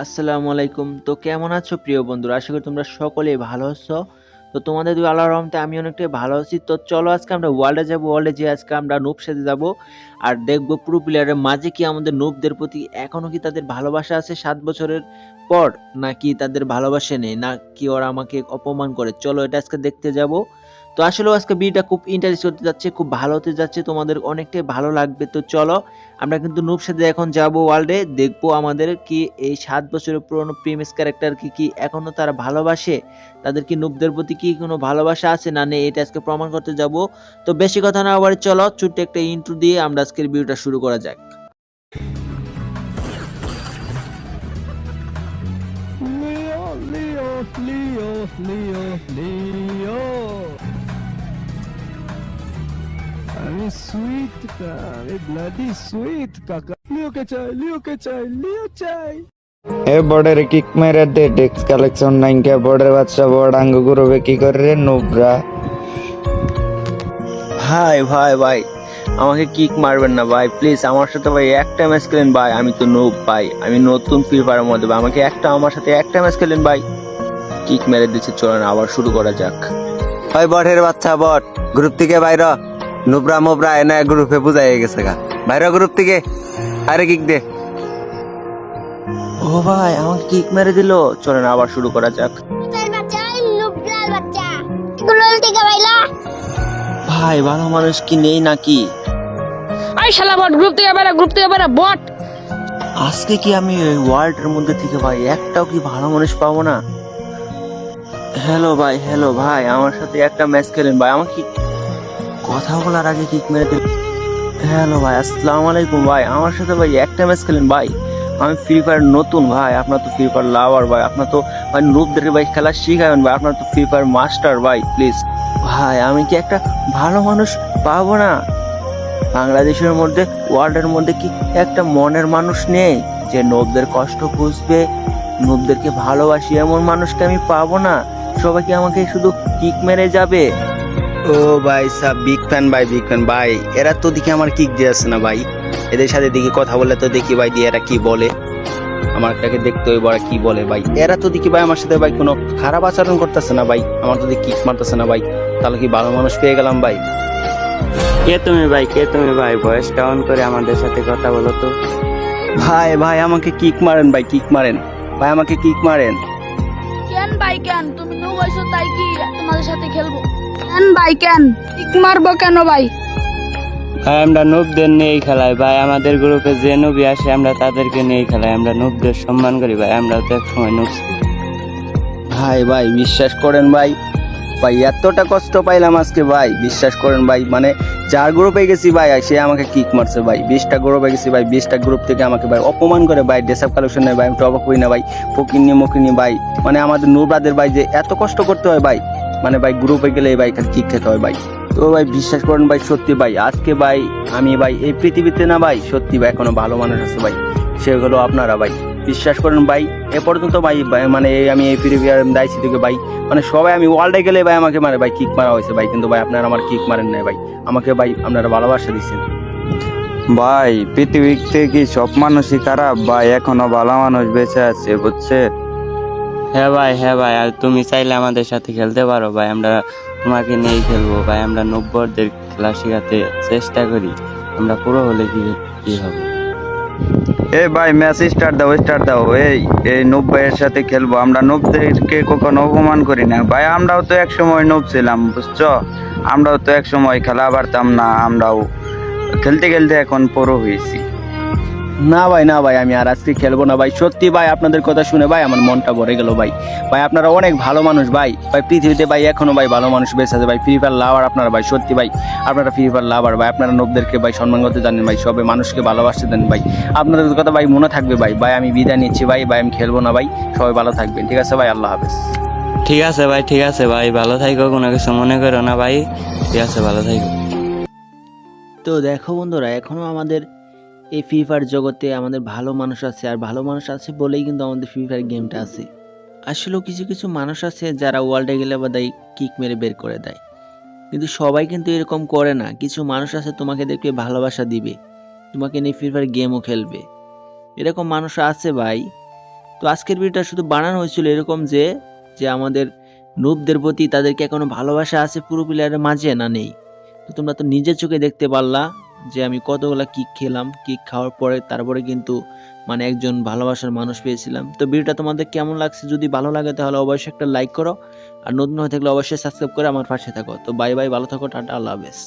আসসালামু আলাইকুম। তো কেমন আছো প্রিয় বন্ধুরা? আশা করি তোমরা সকলেই ভালো আছো। তো তোমাদের দুই আল্লাহর রহমতে আমি অনেকটাই ভালো আছি। তো চলো আজকে আমরা ওয়ার্ল্ডে যাব। ওয়ার্ল্ডে যেয়ে আজকে আমরা নুপ সাথে যাব। আর দেখব পুরো প্লেয়ারের মাঝে কি আমাদের নুপদের প্রতি এখনও কি তাদের ভালোবাসা আছে সাত বছরের পর? নাকি তাদের ভালোবাসা নেই? না কি ওরা আমাকে অপমান করে? চলো এটা আজকে দেখতে যাব। তো আসলে আজকে বিয়েটা খুব ইন্টারেস্ট হতে যাচ্ছে, খুব ভালো হতে যাচ্ছে, তোমাদের অনেকটাই ভালো লাগবে। তো চলো, আমরা কিন্তু নুপ সাথে এখন যাব ওয়ার্ল্ডে দেখব আমাদের কি এই সাত বছরের পুরনো প্রিমিস ক্যারেক্টার কি কি এখনও তারা ভালোবাসে, তাদের কি নুবদের প্রতি কি কোনো ভালোবাসা আছে না নেই, এটা আজকে প্রমাণ করতে যাব। তো বেশি কথা না আবার চলো, ছোট্ট একটা ইন্ট্রো দিয়ে আমরা আজকের ভিডিওটা শুরু করা যাক। সুইট আমি ব্লাডি সুইট কাকা লিওকে চাই লিওকে চাই লিও চাই এ বর্ডার কিক মেরে দে ডেক্স কালেকশন নাইন কে বর্ডার বাচ্চা বড় আঙ্গ গুরবে কি করে রে নুবরা? ভাই ভাই ভাই আমাকে কিক মারবেন না ভাই প্লিজ আমার সাথে ভাই একটা ম্যাচ খেলেন ভাই আমি তো নুব ভাই আমি নতুন ফ্রি ফায়ারের মধ্যে ভাই আমাকে একটা আমার সাথে একটা ম্যাচ খেলেন ভাই। কিক মেরে দিচ্ছে চলেন আবার শুরু করা যাক। ভাই বটের বাচ্চা বট গ্রুপ থেকে বাইর নুবরা মুবরা এনে গ্রুপে বুঝাই গেছে গা। বাইর গ্রুপ থেকে আরে কিক দে। ও ভাই আমাকে কিক মেরে দিল। চলেন আবার শুরু করা যাক। ভাই ভালো মানুষ কি নেই নাকি? আই শালা বট গ্রুপ থেকে বেরা গ্রুপ থেকে বেরা বট। আজকে কি আমি ওই ওয়ার্ল্ডের মধ্যে থেকে ভাই একটাও কি ভালো মানুষ পাবো না? হ্যালো ভাই হ্যালো ভাই আমার সাথে একটা ম্যাচ খেলেন ভাই আমাকে কি- কথা বলার আগে কিক মেরে দিল। হ্যালো ভাই, আসসালামু আলাইকুম ভাই। আমার সাথে ভাই একটা ম্যাচ খেলেন ভাই। আমি ফ্রি ফায়ার নতুন ভাই, আপনার তো ফ্রি ফায়ার লাভার ভাই। আপনার তো ভাই নুবদেরকে ভাই খেলা শিখাবেন ভাই। আপনার তো ফ্রি ফায়ার মাস্টার ভাই প্লিজ ভাই, আমি কি একটা ভালো মানুষ পাবো না? বাংলাদেশের মধ্যে ওয়ার্ল্ডের মধ্যে কি একটা মনের মানুষ নেই? যে নবদের কষ্ট বুঝবে নবদেরকে ভালোবাসি এমন মানুষকে আমি পাবো না। সবাই কি আমাকে শুধু কিক মেরে যাবে? ও ভাই সাব বিগ ফ্যান ভাই বিগ ফ্যান ভাই এরা তো দেখি আমার কিক দিয়ে আসে না ভাই। এদের সাথে দেখি কথা বলে তো দেখি ভাই দিয়ে এরা কি বলে। আমারটাকে দেখতে ওই বড় কি বলে ভাই। এরা তো দেখি ভাই আমার সাথে ভাই কোনো খারাপ আচরণ করতেছে না ভাই। আমার তো দেখি কিক মারতেছে না ভাই। তাহলে কি ভালো মানুষ পেয়ে গেলাম ভাই? কে তুমি ভাই? কে তুমি ভাই? ভয়েস অন করে আমাদের সাথে কথা বলো তো। ভাই ভাই আমাকে কিক মারেন ভাই কিক মারেন। ভাই আমাকে কিক মারেন। কেন ভাই কেন? তুমি নো বয়সো তাই কি তোমাদের সাথে খেলব? কেন ভাই কেন? কিক মারবো কেন ভাই? ভাই আমরা নুবদের নিয়েই খেলাই ভাই। আমাদের গ্রুপে যে নুবি আসে আমরা তাদেরকে নিয়েই খেলাই। আমরা নুবদের সম্মান করি ভাই। আমরাও তো এক সময় নুব। ভাই ভাই বিশ্বাস করেন ভাই। ভাই এতটা কষ্ট পাইলাম আজকে ভাই। বিশ্বাস করেন ভাই। মানে যার গ্রুপে গেছি ভাই সে আমাকে কিক মারছে ভাই। বিশটা গ্রুপে গেছি ভাই। বিশটা গ্রুপ থেকে আমাকে ভাই অপমান করে ভাই। ডেসাপ কালেকশন ভাই। আমি টবক হই না ভাই। ফকিনি মকিনি ভাই। মানে আমাদের নুবরাদের ভাই যে এত কষ্ট করতে হয় ভাই। মানে ভাই গ্রুপে গেলে ভাই খালি কিক খেতে হয় ভাই? তো ভাই বিশ্বাস করেন ভাই, সত্যি ভাই, আজকে ভাই আমি ভাই, এই পৃথিবীতে না ভাই, সত্যি ভাই এখনও ভালো মানুষ আছে ভাই। সেগুলো আপনারা ভাই। বিশ্বাস করেন ভাই, এ পর্যন্ত ভাই মানে এই আমি এই পৃথিবীর দায়িত্ব থেকে ভাই মানে সবাই আমি ওয়ার্ল্ডে গেলে ভাই আমাকে মানে ভাই কিক মারা হয়েছে ভাই, কিন্তু ভাই আপনারা আমার কিক মারেন নাই ভাই। আমাকে ভাই আপনারা ভালোবাসা দিচ্ছেন ভাই, পৃথিবীতে কি সব মানুষই খারাপ? ভাই, এখনও ভালো মানুষ বেঁচে আছে বুঝছে হ্যাঁ ভাই হ্যাঁ ভাই, আর তুমি চাইলে আমাদের সাথে খেলতে পারো ভাই, আমরা তোমাকে নিয়েই খেলব ভাই, আমরা নব্বরদের খেলা শেখাতে চেষ্টা করি, আমরা পুরো হলে কি কি হবে? এ ভাই ম্যাচ স্টার্ট দাও স্টার্ট দাও, এই এই নব্বইয়ের সাথে খেলব, আমরা নব্বইকে কখনো অপমান করি না। ভাই, আমরাও তো এক সময় নব ছিলাম, বুঝছ? আমরাও তো এক সময় খেলা পারতাম না, আমরাও খেলতে খেলতে এখন পরো হয়েছি। না ভাই না ভাই আমি আর আজকে খেলব না ভাই। সত্যি ভাই আপনাদের কথা শুনে ভাই আমার মনটা ভরে গেল ভাই। ভাই আপনারা অনেক ভালো মানুষ ভাই। ভাই পৃথিবীতে ভাই এখনও ভাই ভালো মানুষ বেঁচে আছে ভাই। ফ্রি ফায়ার লাভার আপনারা ভাই সত্যি ভাই। আপনারা ফ্রি ফায়ার লাভার ভাই। আপনারা নবদেরকে ভাই সম্মান করতে জানেন ভাই সবে মানুষকে ভালোবাসতে দেন ভাই। আপনাদের কথা ভাই মনে থাকবে ভাই। ভাই আমি বিদায় নিচ্ছি ভাই। ভাই আমি খেলব না ভাই। সবাই ভালো থাকবেন ঠিক আছে ভাই? আল্লাহ হাফেজ। ঠিক আছে ভাই ঠিক আছে ভাই। ভালো থাকো কোনো কিছু মনে করো না ভাই। ঠিক আছে ভালো থাকো। তো দেখো বন্ধুরা এখনও আমাদের এই ফ্রি ফায়ার জগতে আমাদের ভালো মানুষ আছে, আর ভালো মানুষ আছে বলেই কিন্তু আমাদের ফ্রি ফায়ার গেমটা আছে। আসলেও কিছু কিছু মানুষ আছে যারা ওয়ার্ল্ডে গেলে বা দেয় কিক মেরে বের করে দেয়। কিন্তু সবাই কিন্তু এরকম করে না। কিছু মানুষ আছে তোমাকে দেখবে ভালোবাসা দিবে। তোমাকে নিয়ে ফ্রি ফায়ার গেমও খেলবে। এরকম মানুষ আছে ভাই। তো আজকের ভিডিওটা শুধু বানানো হয়েছিল এরকম যে যে আমাদের নুবদের প্রতি তাদেরকে এখনও ভালোবাসা আছে পুরো প্লেয়ারের মাঝে না নেই। তো তোমরা তো নিজের চোখে দেখতে পারলা। যে আমি কতগুলো কিক খেলাম, কিক খাওয়ার পরে তারপরে কিন্তু মানে একজন ভালোবাসার মানুষ পেয়েছিলাম। তো ভিডিওটা তোমাদের কেমন লাগছে? যদি ভালো লাগে তাহলে অবশ্যই একটা লাইক করো। আর নতুন হয়ে থাকলে অবশ্যই সাবস্ক্রাইব করে আমার পাশে থাকো। তো বাই বাই ভালো থাকো, টাটা, আল্লাহ হাফেজ।